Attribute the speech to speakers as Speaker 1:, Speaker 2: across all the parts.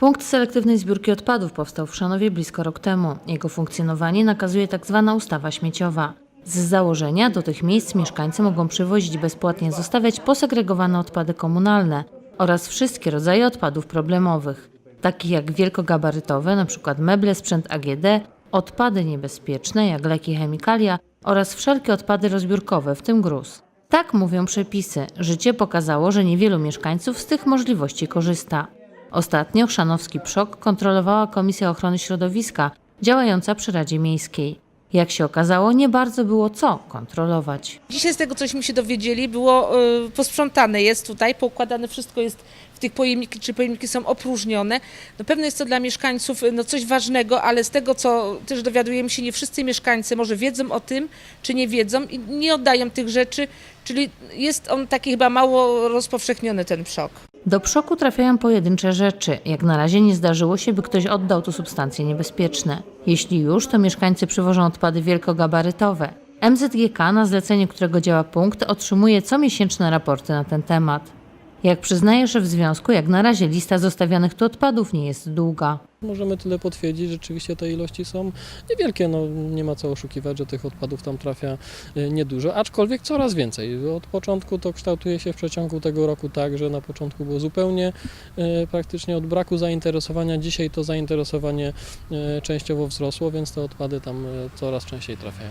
Speaker 1: Punkt selektywnej zbiórki odpadów powstał w Szanowie blisko rok temu. Jego funkcjonowanie nakazuje tzw. ustawa śmieciowa. Z założenia do tych miejsc mieszkańcy mogą przywozić bezpłatnie zostawiać posegregowane odpady komunalne oraz wszystkie rodzaje odpadów problemowych, takich jak wielkogabarytowe, np. meble, sprzęt AGD, odpady niebezpieczne, jak leki, chemikalia oraz wszelkie odpady rozbiórkowe, w tym gruz. Tak mówią przepisy. Życie pokazało, że niewielu mieszkańców z tych możliwości korzysta. Ostatnio Chrzanowski Przok kontrolowała Komisja Ochrony Środowiska działająca przy Radzie Miejskiej. Jak się okazało, nie bardzo było co kontrolować.
Speaker 2: Dzisiaj z tego, cośmy się dowiedzieli, było y, posprzątane jest tutaj, poukładane wszystko jest w tych pojemniki, czy pojemniki są opróżnione. No pewno jest to dla mieszkańców y, no, coś ważnego, ale z tego, co też dowiadujemy się, nie wszyscy mieszkańcy może wiedzą o tym, czy nie wiedzą i nie oddają tych rzeczy, czyli jest on taki chyba mało rozpowszechniony, ten przok.
Speaker 1: Do przoku trafiają pojedyncze rzeczy. Jak na razie nie zdarzyło się, by ktoś oddał tu substancje niebezpieczne. Jeśli już, to mieszkańcy przywożą odpady wielkogabarytowe. MZGK, na zlecenie którego działa punkt, otrzymuje comiesięczne raporty na ten temat. Jak przyznaje szef związku, jak na razie lista zostawianych tu odpadów nie jest długa.
Speaker 3: Możemy tyle potwierdzić, rzeczywiście te ilości są niewielkie, no nie ma co oszukiwać, że tych odpadów tam trafia e, niedużo, aczkolwiek coraz więcej. Od początku to kształtuje się w przeciągu tego roku tak, że na początku było zupełnie e, praktycznie od braku zainteresowania, dzisiaj to zainteresowanie e, częściowo wzrosło, więc te odpady tam coraz częściej trafiają.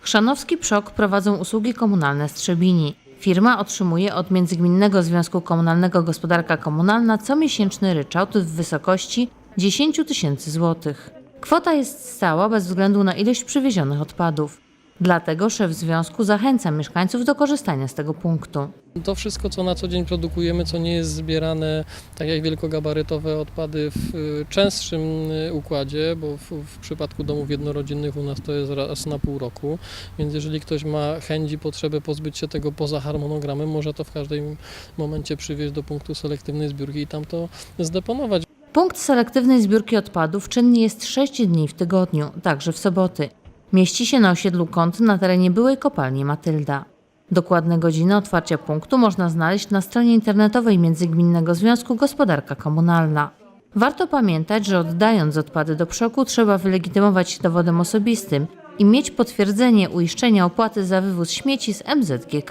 Speaker 1: Chrzanowski Przok prowadzą usługi komunalne Strzebini. Firma otrzymuje od Międzygminnego Związku Komunalnego Gospodarka Komunalna comiesięczny ryczałt w wysokości 10 tysięcy złotych. Kwota jest stała bez względu na ilość przywiezionych odpadów. Dlatego szef związku zachęca mieszkańców do korzystania z tego punktu.
Speaker 3: To wszystko, co na co dzień produkujemy, co nie jest zbierane, tak jak wielkogabarytowe odpady w y, częstszym y, układzie, bo w, w przypadku domów jednorodzinnych u nas to jest raz na pół roku, więc jeżeli ktoś ma chęć i potrzebę pozbyć się tego poza harmonogramem, może to w każdym momencie przywieźć do punktu selektywnej zbiórki i tam to zdeponować.
Speaker 1: Punkt selektywnej zbiórki odpadów czynny jest 6 dni w tygodniu, także w soboty. Mieści się na osiedlu Kąt na terenie byłej kopalni Matylda. Dokładne godziny otwarcia punktu można znaleźć na stronie internetowej Międzygminnego Związku Gospodarka Komunalna. Warto pamiętać, że oddając odpady do przoku trzeba wylegitymować się dowodem osobistym i mieć potwierdzenie uiszczenia opłaty za wywóz śmieci z MZGK.